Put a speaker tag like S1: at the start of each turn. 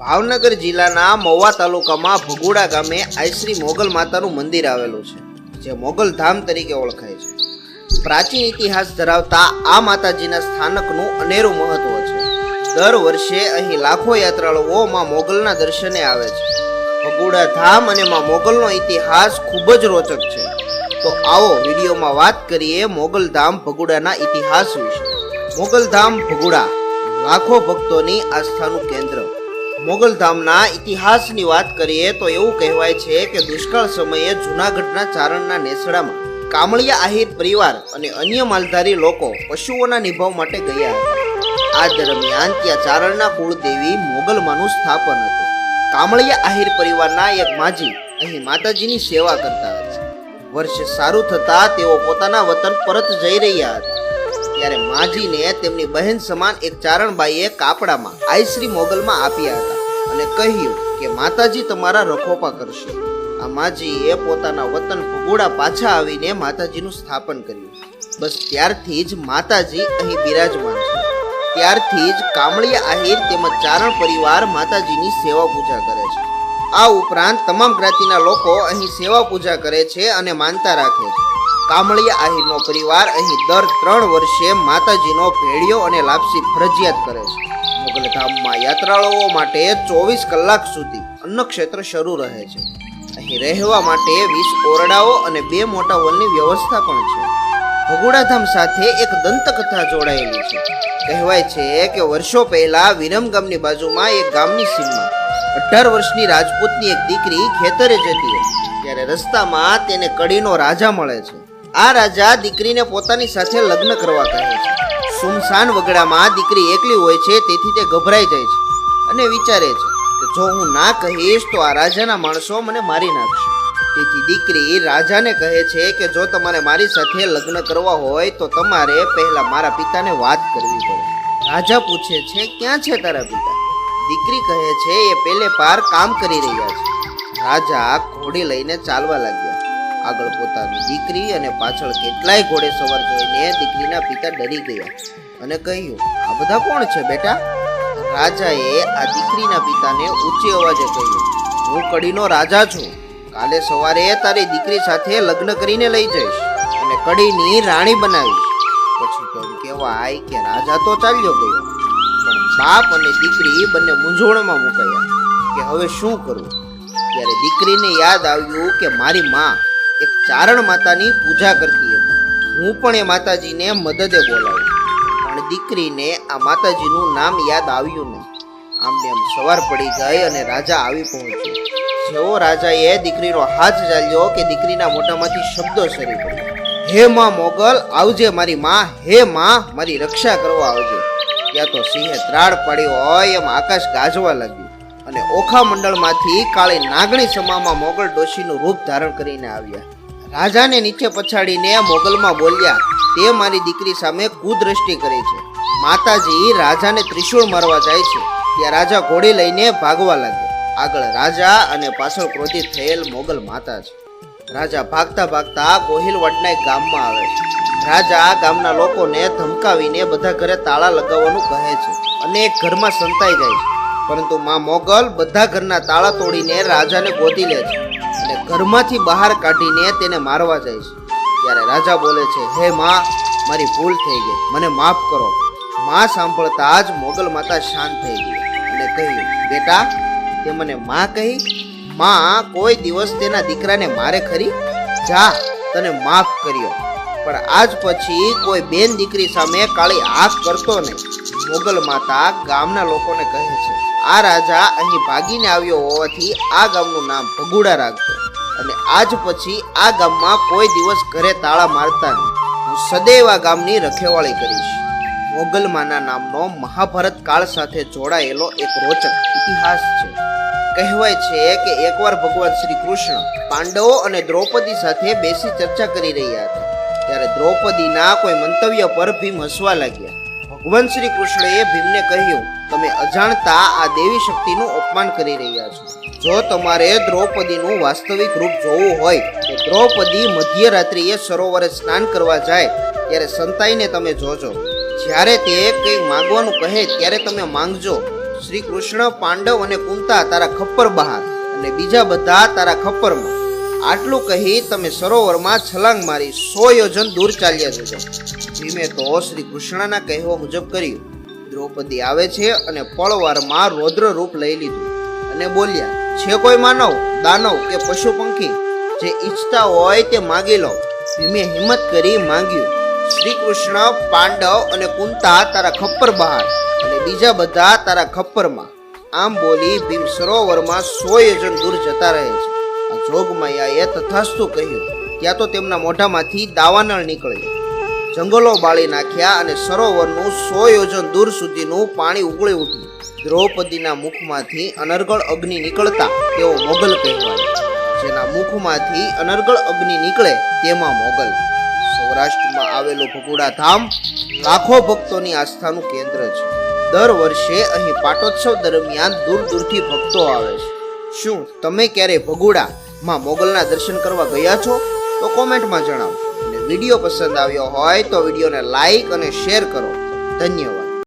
S1: ભાવનગર જિલ્લાના મહુવા તાલુકામાં ભગુડા ગામે આઈશ્રી મોગલ માતાનું મંદિર આવેલું છે, જે મોગલ ધામ તરીકે ઓળખાય છે. પ્રાચીન ઇતિહાસ ધરાવતા આ માતાજીના સ્થાનકનું અનેરું મહત્વ છે. દર વર્ષે અહીં લાખો યાત્રાળુઓ માં મોગલના દર્શને આવે છે. ભગુડા ધામ અને માં મોગલનો ઇતિહાસ ખૂબ જ રોચક છે. તો આવો વિડીયોમાં વાત કરીએ મોગલ ધામ ભગુડાના ઇતિહાસ વિશે. મોગલ ધામ ભગુડા, લાખો ભક્તોની આસ્થાનું કેન્દ્ર. મોગલ ધામના ઇતિહાસની વાત કરીએ તો એવું કહેવાય છે કે દુષ્કાળ સમયે જૂનાગઢના ચારણના નેસડામાં કામળિયા આહિર પરિવાર અને અન્ય માલધારી લોકો પશુઓના નિભાવ માટે ગયા હતા. આ દરમિયાન ત્યાં ચારણના કુળદેવી મોગલમાનું સ્થાપન હતું. કામળિયા આહિર પરિવારના એક માજી અહીં માતાજીની સેવા કરતા હતા. વર્ષ સારું થતા તેઓ પોતાના વતન પરત જઈ રહ્યા હતા. ત્યારે માજીને તેમની બહેન સમાન એક ચારણબાઈએ કાપડામાં, આઈશ્રી મોગલમાં આપ્યા હતા અને કહ્યું કે, માતાજી તમારા રખોપા કરશે. આ માજીએ પોતાના વતન ભગોડા પાછા આવીને માતાજીનું સ્થાપન કર્યું. બસ ત્યારથી જ માતાજી અહીં બિરાજમાન છે. ત્યારથી જ કામળિયા આહિર તેમજ ચારણ પરિવાર માતાજીની સેવા પૂજા કરે છે. આ ઉપરાંત તમામ જ્ઞાતિના લોકો અહીં સેવા પૂજા કરે છે અને માનતા રાખે છે. કામળિયા આહિરનો પરિવાર અહીં દર ત્રણ વર્ષે માતાજીનો ભેળિયો અને લાપસી ફરજિયાત કરે છે. મોગલધામમાં યાત્રાળુઓ માટે ચોવીસ કલાક સુધી અન્નક્ષેત્ર શરૂ રહે છે. અહીં રહેવા માટે વીસ ઓરડાઓ અને બે મોટા વનની વ્યવસ્થા પણ છે. ભગુડાધામ સાથે એક દંતકથા જોડાયેલી છે. કહેવાય છે કે વર્ષો પહેલા વિરમ ગામની બાજુમાં એક ગામની સીમમાં અઢાર વર્ષની રાજપૂતની એક દીકરી ખેતરે જતી હતી ત્યારે રસ્તામાં તેને કડીનો રાજા મળે છે. આ રાજા દીકરીને પોતાની સાથે લગ્ન કરવા કહે છે. સુમસાન વગડામાં દીકરી એકલી હોય છે, તેથી તે ગભરાઈ જાય છે અને વિચારે છે કે જો હું ના કહીશ, તો આ રાજાના માણસો મને મારી નાખશે. તેથી દીકરી રાજાને કહે છે કે જો તમારે મારી સાથે લગ્ન કરવા હોય, તો તમારે પહેલા મારા પિતાને વાત કરવી પડે. રાજા પૂછે છે, ક્યાં છે તારા પિતા? દીકરી કહે છે, એ પેલે પાર કામ કરી રહ્યા છે. રાજા ઘોડી લઈને ચાલવા લાગ્યા. આગળ પોતાની દીકરી અને પાછળ કેટલાય ઘોડે સવાર જોઈને દીકરીના પિતા ડરી ગયા અને કહ્યું, આ બધા કોણ છે બેટા? રાજાએ આ દીકરીના પિતાને ઊંચી અવાજે કહ્યું, હું કડીનો રાજા છું. કાલે સવારે તારી દીકરી સાથે લગ્ન કરીને લઈ જઈશ અને કડીની રાણી બનાવીશ. પછી તો કહેવાય કે રાજા તો ચાલ્યો ગયો, પણ બાપ અને દીકરી બંને મૂંઝવણમાં મુકાયા કે હવે શું કરવું ત્યારે દીકરીને યાદ આવ્યું કે મારી માં એક ચારણ માતાની પૂજા કરતી હતી. હું પણ એ માતાજીને મદદે બોલાવું. પણ દીકરીને આ માતાજીનું નામ યાદ આવ્યું નહીં. આમ આમ સવાર પડી ગઈ અને રાજા આવી પહોંચ્યો. જેવો રાજાએ દીકરીનો હાથ ચાલ્યો કે દીકરીના મોઢામાંથી શબ્દો સરી પડ્યા હે માં મોગલ, આવજે મારી માં, હે માં, મારી રક્ષા કરવા આવજે. ત્યાં તો સિંહે ત્રાડ પાડ્યો હોય એમ આકાશ ગાજવા લાગ્યું. અને ઓખા મંડળમાંથી કાળી નાગણી સમામાં મોગલ ડોશીનું રૂપ ધારણ કરીને આવ્યા. રાજાને નીચે પછાડીને મોગલમાં બોલ્યા, તે મારી દીકરી સામે કુદ્રષ્ટિ કરી છે. માતાજી, રાજાને ત્રિશૂળ મારવા જાય છે. ત્યાં રાજા ઘોડી લઈને ભાગવા લાગ્યા. આગળ રાજા અને પાછળ ક્રોધિત થયેલ મોગલ માતા છે. રાજા ભાગતા ભાગતા ગોહિલવાડના એક ગામમાં આવે છે. રાજા ગામના લોકોને ધમકાવીને બધા ઘરે તાળા લગાવવાનું કહે છે. અને ઘરમાં સંતાઈ જાય છે. પરંતુ માં મોગલ બધા ઘરના તાળા તોડીને રાજાને ગોતી લે છે અને ઘરમાંથી બહાર કાઢીને તેને મારવા જાય છે. ત્યારે રાજા બોલે છે, હે માં, મારી ભૂલ થઈ ગઈ. મને માફ કરો. માં સાંભળતા જ મોગલ માતા શાંત થઈ ગઈ અને કહ્યું, બેટા, તે મને માં કહી, માં કોઈ દિવસ તેના દીકરાને મારે ખરી? જા, તને માફ કર્યો. પણ આજ પછી કોઈ બેન દીકરી સામે કાળી આંખ કરતો નહીં. મોગલ માતા ગામના લોકોને કહે છે આ રાજા અહીં ભાગીને આવ્યો હોવાથી આ ગામનું નામ ભગુડા રાખજો અને આજ પછી આ ગામમાં કોઈ દિવસ ઘરે તાળા મારતા નહીં. હું સદૈવ આ ગામની રખેવાળી કરીશ. મોગલમાના નામનો મહાભારત કાળ સાથે જોડાયેલો એક રોચક ઇતિહાસ છે. કહેવાય છે કે એકવાર ભગવાન શ્રી કૃષ્ણ પાંડવો અને દ્રૌપદી સાથે બેસી ચર્ચા કરી રહ્યા હતા. ત્યારે દ્રૌપદીના કોઈ મંતવ્ય પર ભીમ હસવા લાગ્યા. ભગવાન શ્રી કૃષ્ણએ ભીમને કહ્યું, તમે અજાણતા આ દેવી શક્તિનું અપમાન કરી રહ્યા છો. જો તમારે દ્રૌપદીનું વાસ્તવિક રૂપ જોવું હોય, તો દ્રૌપદી મધ્યરાત્રિએ સરોવરે સ્નાન કરવા જાય, ત્યારે સંતાઈને તમે જોજો. જ્યારે તે કંઈ માંગવાનું કહે, ત્યારે તમે માંગજો. શ્રી કૃષ્ણ, પાંડવ અને કુંતા તારા ખપ્પર બહાર અને બીજા બધા તારા ખપ્પરમાં. આટલું કહી તમે સરોવરમાં છલાંગ મારી સો યોજન દૂર ચાલ્યા જજો. ભીમે તો શ્રી કૃષ્ણના કહેવા મુજબ કર્યું. દ્રૌપદી આવે છે અને પળવારમાં રૌદ્ર રૂપ લઈ લીધું. અને બોલ્યા, છે કોઈ માનવ, દાનવ કે પશુ પંખી? જે ઈચ્છતા હોય તે માગી લો. ભીમે હિંમત કરી માંગ્યું. શ્રી કૃષ્ણ, પાંડવ અને કુંતા તારા ખપ્પર બહાર અને બીજા બધા તારા ખપ્પરમાં. આમ બોલી ભીમ સરોવરમાં સો યોજન દૂર જતા રહે છે. જોગમાયાએ તથાસ્તુ કહ્યું. ત્યાં તો તેમના મોઢામાંથી દાવાનળ નીકળ્યું. જંગલો બાળી નાખ્યા અને સરોવરનું સો યોજન દૂર સુધીનું પાણી ઉગળી ઉઠ્યું. દ્રૌપદીના મુખમાંથી અનર્ગળ અગ્નિ નીકળતા તેઓ મોગલ કહેવાય. જેના મુખમાંથી અનર્ગળ અગ્નિ નીકળે તેમાં મોગલ. સૌરાષ્ટ્રમાં આવેલું ભગુડા ધામ લાખો ભક્તોની આસ્થાનું કેન્દ્ર છે. દર વર્ષે અહીં પાટોત્સવ દરમિયાન દૂર દૂરથી ભક્તો આવે છે. શું તમે ક્યારે ભગુડા માં મોગલના દર્શન કરવા ગયા છો? તો કોમેન્ટમાં જણાવો. અને વીડિયો પસંદ આવ્યો હોય તો વિડીયોને લાઈક અને શેર કરો. ધન્યવાદ.